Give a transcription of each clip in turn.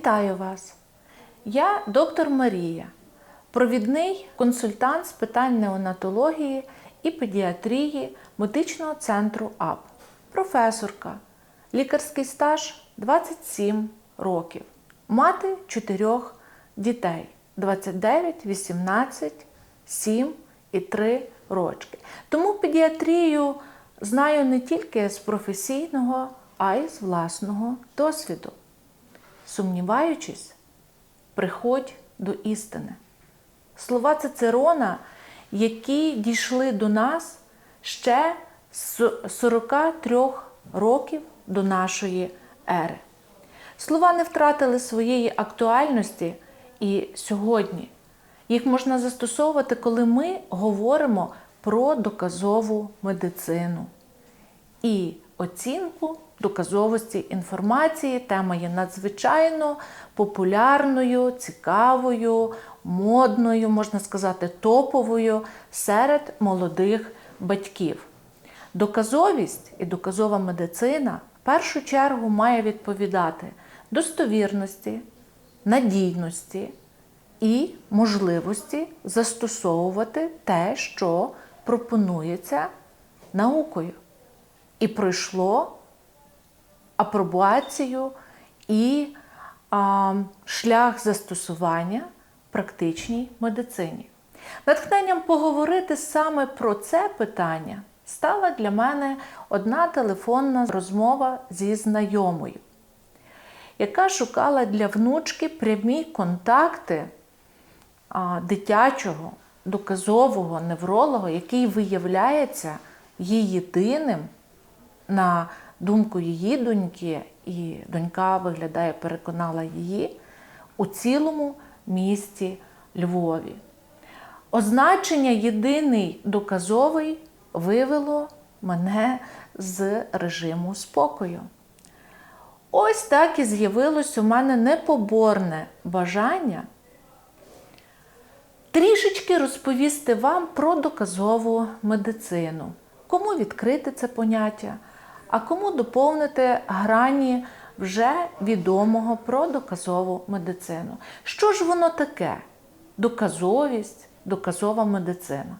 Вітаю вас! Я доктор Марія, провідний консультант з питань неонатології і педіатрії медичного центру АП, професорка, лікарський стаж 27 років, мати чотирьох дітей 29, 18, 7 і 3 рочки. Тому педіатрію знаю не тільки з професійного, а й з власного досвіду. Сумніваючись, приходь до істини. Слова Цицерона, які дійшли до нас ще з 43 років до нашої ери. Слова не втратили своєї актуальності і сьогодні. Їх можна застосовувати, коли ми говоримо про доказову медицину і оцінку доказовості інформації. Тема є надзвичайно популярною, цікавою, модною, можна сказати, топовою серед молодих батьків. Доказовість і доказова медицина в першу чергу має відповідати достовірності, надійності і можливості застосовувати те, що пропонується наукою. І пройшло апробуацію і а, шлях застосування в практичній медицині. Натхненням поговорити саме про це питання стала для мене одна телефонна розмова зі знайомою, яка шукала для внучки прямі контакти а, дитячого доказового невролога, який виявляється є єдиним, на думку її доньки, і донька виглядає, переконала її у цілому місті Львові. Означення єдиний доказовий вивело мене з режиму спокою. Ось так і з'явилось у мене непоборне бажання трішечки розповісти вам про доказову медицину, кому відкрити це поняття, а кому доповнити грані вже відомого про доказову медицину. Що ж воно таке? Доказовість, доказова медицина.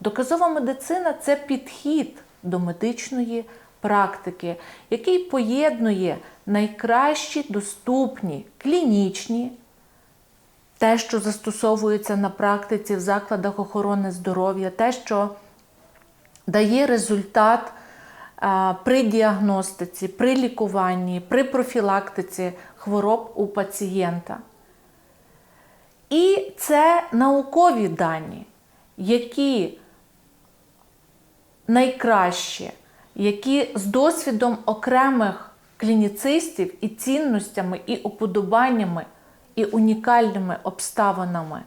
Доказова медицина це підхід до медичної практики, який поєднує найкращі доступні клінічні, те, що застосовується на практиці в закладах охорони здоров'я, те, що дає результат при діагностиці, при лікуванні, при профілактиці хвороб у пацієнта. І це наукові дані, які найкраще, які з досвідом окремих клініцистів і цінностями, і уподобаннями, і унікальними обставинами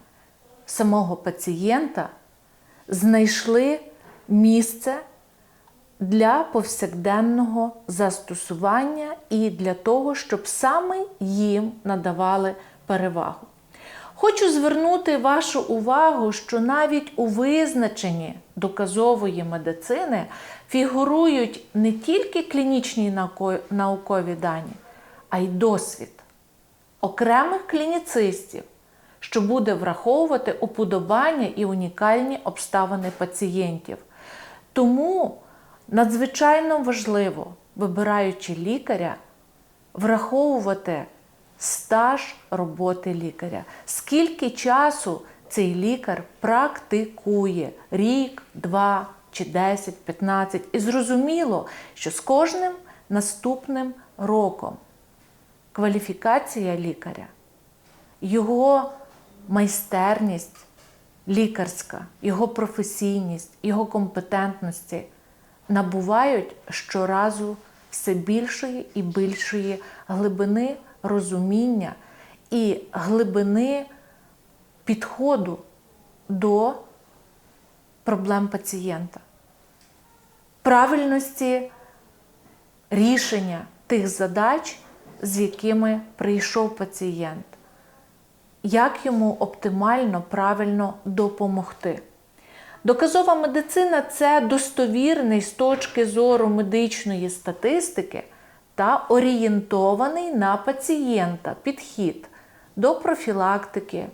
самого пацієнта знайшли місце для повсякденного застосування і для того, щоб саме їм надавали перевагу. Хочу звернути вашу увагу, що навіть у визначенні доказової медицини фігурують не тільки клінічні наукові дані, а й досвід окремих клініцистів, що буде враховувати уподобання і унікальні обставини пацієнтів. Тому надзвичайно важливо, вибираючи лікаря, враховувати стаж роботи лікаря. Скільки часу цей лікар практикує? Рік, два чи 10, 15. І зрозуміло, що з кожним наступним роком кваліфікація лікаря, його майстерність лікарська, його професійність, його компетентності набувають щоразу все більшої і більшої глибини розуміння і глибини підходу до проблем пацієнта, правильності рішення тих задач, з якими прийшов пацієнт, як йому оптимально, правильно допомогти. Доказова медицина це достовірний з точки зору медичної статистики та орієнтований на пацієнта підхід до профілактики,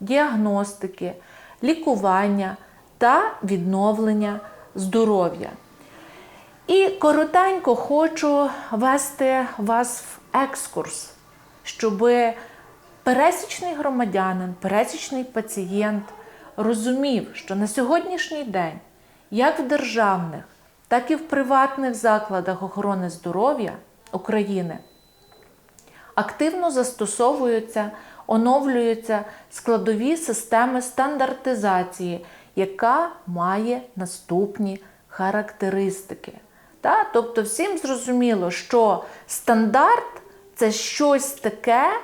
діагностики, лікування та відновлення здоров'я. І коротенько хочу вести вас в екскурс, щоб пересічний громадянин, пересічний пацієнт розумів, що на сьогоднішній день, як в державних, так і в приватних закладах охорони здоров'я України активно застосовуються, оновлюються складові системи стандартизації, яка має наступні характеристики. Та? Тобто, всім зрозуміло, що стандарт це щось таке,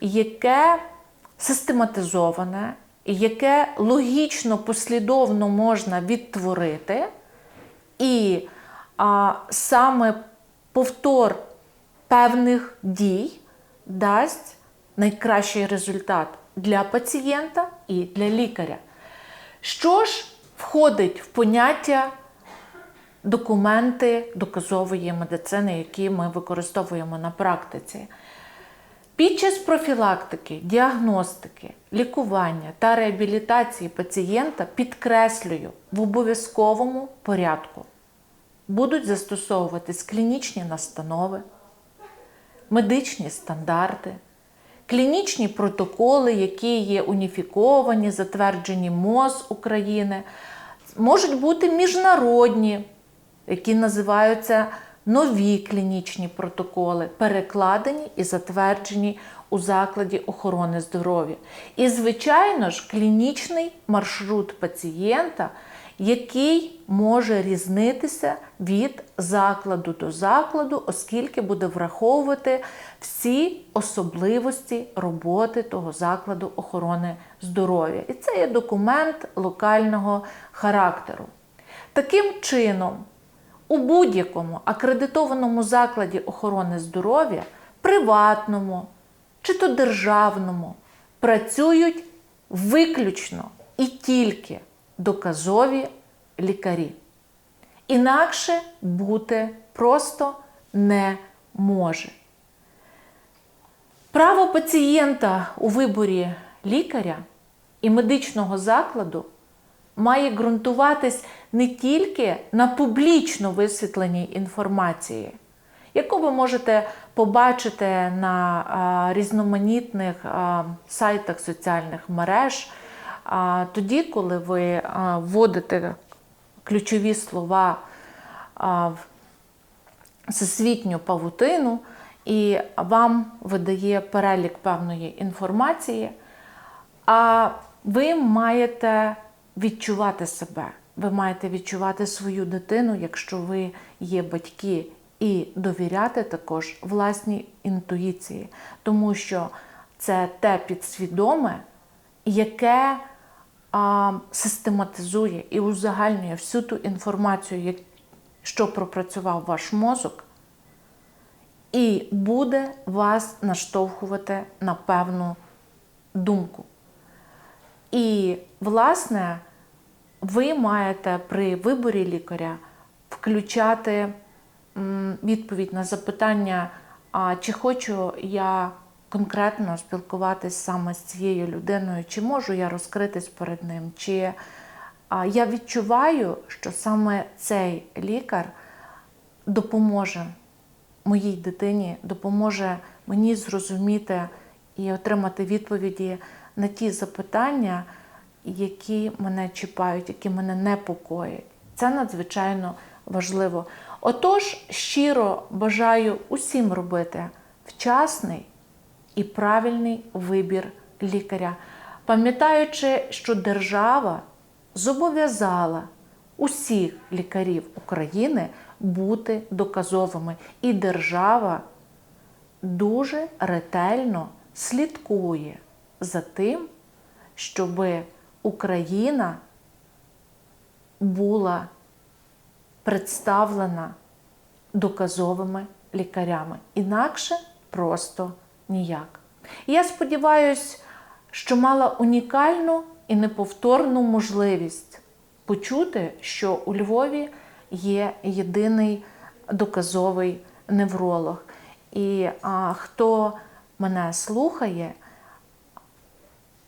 яке систематизоване, яке логічно, послідовно можна відтворити, і а, саме повтор певних дій дасть найкращий результат для пацієнта і для лікаря. Що ж входить в поняття документи доказової медицини, які ми використовуємо на практиці? Під час профілактики, діагностики, лікування та реабілітації пацієнта підкреслюю в обов'язковому порядку. Будуть застосовуватись клінічні настанови, медичні стандарти, клінічні протоколи, які є уніфіковані, затверджені МОЗ України, можуть бути міжнародні, які називаються нові клінічні протоколи, перекладені і затверджені у закладі охорони здоров'я. І, звичайно ж, клінічний маршрут пацієнта, який може різнитися від закладу до закладу, оскільки буде враховувати всі особливості роботи того закладу охорони здоров'я. І це є документ локального характеру. Таким чином, у будь-якому акредитованому закладі охорони здоров'я, приватному чи то державному, працюють виключно і тільки доказові лікарі. Інакше бути просто не може. Право пацієнта у виборі лікаря і медичного закладу має ґрунтуватись не тільки на публічно висвітленій інформації, яку ви можете побачити на різноманітних сайтах соціальних мереж, тоді, коли ви вводите ключові слова в всесвітню павутину, і вам видає перелік певної інформації, а ви маєте відчувати себе. Ви маєте відчувати свою дитину, якщо ви є батьки, і довіряти також власній інтуїції, тому що це те підсвідоме, яке а, систематизує і узагальнює всю ту інформацію, що пропрацював ваш мозок, і буде вас наштовхувати на певну думку. І, власне, ви маєте при виборі лікаря включати відповідь на запитання, а чи хочу я конкретно спілкуватись саме з цією людиною, чи можу я розкритись перед ним, чи я відчуваю, що саме цей лікар допоможе моїй дитині, допоможе мені зрозуміти і отримати відповіді на ті запитання, які мене чіпають, які мене непокоять. Це надзвичайно важливо. Отож, щиро бажаю усім робити вчасний і правильний вибір лікаря, пам'ятаючи, що держава зобов'язала усіх лікарів України бути доказовими, і держава дуже ретельно слідкує за тим, щоб Україна була представлена доказовими лікарями. Інакше просто ніяк. І я сподіваюся, що мала унікальну і неповторну можливість почути, що у Львові є єдиний доказовий невролог. і а, хто мене слухає,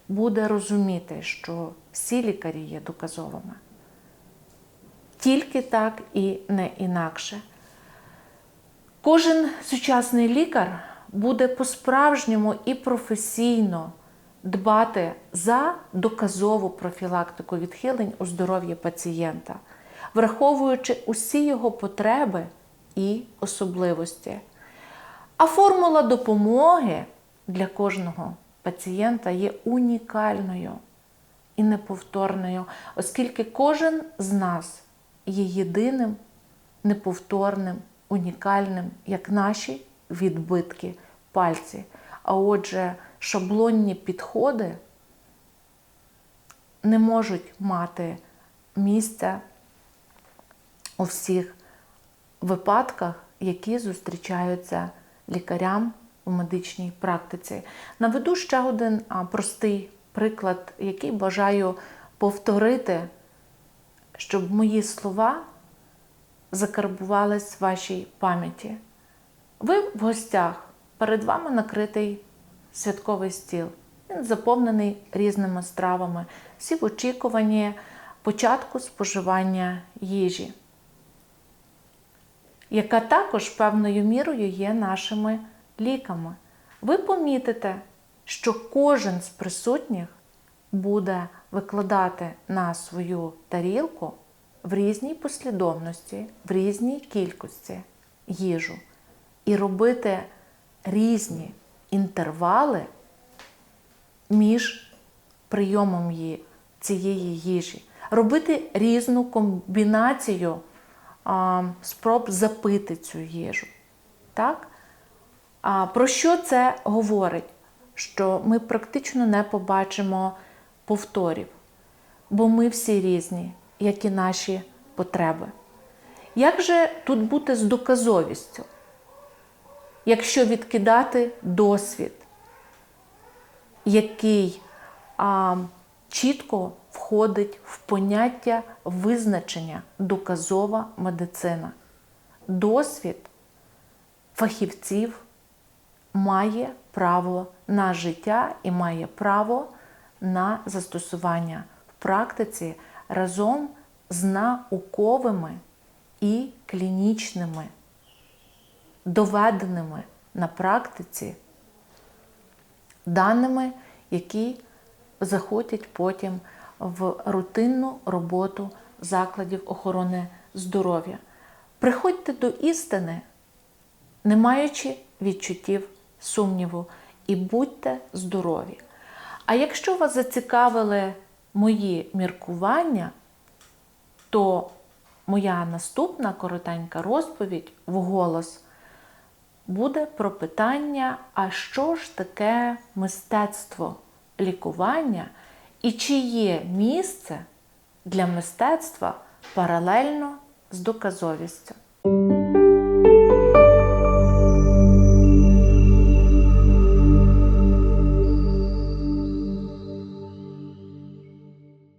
буде розуміти, що всі лікарі є доказовими. Тільки так і не інакше. Кожен сучасний лікар буде по-справжньому і професійно дбати за доказову профілактику відхилень у здоров'ї пацієнта, враховуючи усі його потреби і особливості. А формула допомоги для кожного пацієнта є унікальною і неповторною, оскільки кожен з нас є єдиним, неповторним, унікальним, як наші відбитки пальці. А отже, шаблонні підходи не можуть мати місця у всіх випадках, які зустрічаються лікарям у медичній практиці. Наведу ще один простий приклад, який бажаю повторити, щоб мої слова закарбувались в вашій пам'яті. Ви в гостях, перед вами накритий святковий стіл. Він заповнений різними стравами, всі в очікуванні початку споживання їжі, яка також певною мірою є нашими ліками. Ви помітите, що кожен з присутніх буде викладати на свою тарілку в різній послідовності, в різній кількості їжу і робити різні інтервали між прийомом її, цієї їжі, робити різну комбінацію спроб запити цю їжу. Так? А про що це говорить? Що ми практично не побачимо повторів, бо ми всі різні, як і наші потреби. Як же тут бути з доказовістю? Якщо відкидати досвід, який а, чітко входить в поняття визначення доказова медицина. Досвід фахівців має право на життя і має право на застосування в практиці разом з науковими і клінічними, доведеними на практиці даними, які заходять потім в рутинну роботу закладів охорони здоров'я. Приходьте до істини, не маючи відчуттів сумніву, і будьте здорові. А якщо вас зацікавили мої міркування, то моя наступна коротенька розповідь вголос буде про питання, а що ж таке мистецтво лікування і чи є місце для мистецтва паралельно з доказовістю.